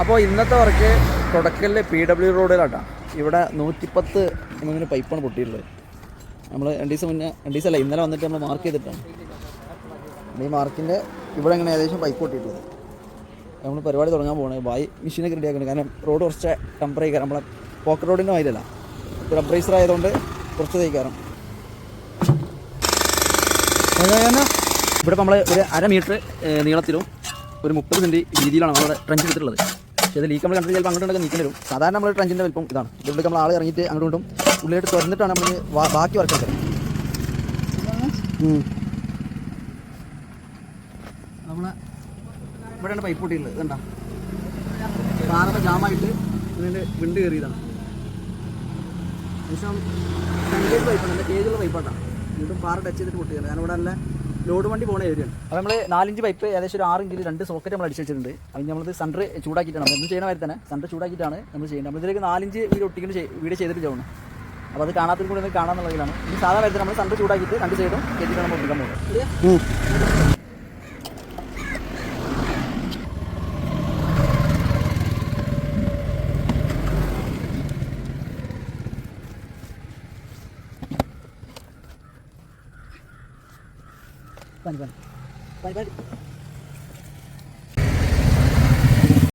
അപ്പോൾ ഇന്നത്തെ വർക്ക് തുടക്കലിലെ പി ഡബ്ല്യു റോഡിലാട്ടാ. ഇവിടെ നൂറ്റിപ്പത്ത് എമ്മിന് പൈപ്പാണ് പൊട്ടിയിട്ടുള്ളത്. നമ്മൾ രണ്ട് ദിവസം മുന്നേ രണ്ട് ദിവസമല്ല ഇന്നലെ വന്നിട്ട് നമ്മൾ മാർക്ക് ചെയ്തിട്ടാണ്. ഈ മാർക്കിന്റെ ഇവിടെ ഇങ്ങനെ ഏകദേശം പൈപ്പ് പൊട്ടിയിട്ടുള്ളത് നമ്മൾ പരിപാടി തുടങ്ങാൻ പോകണേ ബായി മെഷീനൊക്കെ റെഡി ആക്കണം കാരണം റോഡ് കുറച്ച് ടെമ്പററി കയറാം നമ്മളെ പോക്കറ്റ് റോഡിന്റെ മാതിരിയല്ല ടെമ്പറേച്ചർ ആയതുകൊണ്ട് കുറച്ച് തയ്ക്കാറും ഇവിടെ നമ്മൾ ഒരു അര മീറ്റർ നീളത്തിലും ഒരു മുപ്പത് സെന്റ് വീതിയിലാണ് നമ്മുടെ ട്രഞ്ച് എടുത്തിട്ടുള്ളത്. ഇത് ലീക്ക് നമ്മൾ കണ്ടിട്ട് ചിലപ്പോൾ അങ്ങോട്ടൊക്കെ നീക്കി വരും. സാധാരണ നമ്മൾ ട്രഞ്ചിന്റെ വലിപ്പം ഇതാണ്. ഇവിടെ നമ്മൾ ആൾ ഇറങ്ങിയിട്ട് അങ്ങോട്ടും ഉള്ളിലോട്ട് തുറന്നിട്ടാണ് നമ്മൾ ബാക്കി വർക്ക് നമ്മളെ ഇവിടെയാണ് പൈപ്പ് പൊട്ടിയുള്ളത് ഇതുണ്ടാ പാറ ജാമായിട്ട് ഇതിന്റെ വിണ്ട് കയറിയതാണ്. ഏകദേശം കണ്ടേജ് പൈപ്പാണ് എന്റെ കേജുള്ള പൈപ്പാട്ടാണ് വീണ്ടും പാറ ടച്ച് ചെയ്തിട്ട് പൊട്ടിയാണ് ഞാനിവിടെ നല്ല ലോഡ് വണ്ടി പോകുന്ന ഏരിയ അപ്പോൾ നമ്മൾ നാലഞ്ച് പൈപ്പ് ഏകദേശം ഒരു ആറ് ഇഞ്ചിൽ രണ്ട് സോക്കറ്റ് നമ്മൾ അടിച്ച് വെച്ചിട്ടുണ്ട്. അതിന് നമ്മൾ സെന്റർ ചൂടാക്കിയിട്ടാണ്. നമ്മൾ എന്ത് ചെയ്യുന്ന മാതിരി തന്നെ സെന്റർ ചൂടാക്കിയിട്ടാണ് നമ്മൾ ചെയ്യുന്നത്. നമ്മളിതിലേക്ക് നാലഞ്ച് വീട് ഒട്ടിക്കുന്ന വീട് ചെയ്തിട്ട് ചെയ്യണം അപ്പോൾ അത് കാണാത്തതിൽ കൂടെ ഒന്ന് കാണാന്നുള്ളതിലാണ്. ഇനി സാധാരണ കാര്യത്തിൽ നമ്മൾ സെന്റർ ചൂടാക്കിയിട്ട് രണ്ട് സൈഡും ചെയ്തിട്ടാണ് നമ്മൾ ഒട്ടിക്കാൻ പോകുന്നത് পাঁচবার পাঁচবার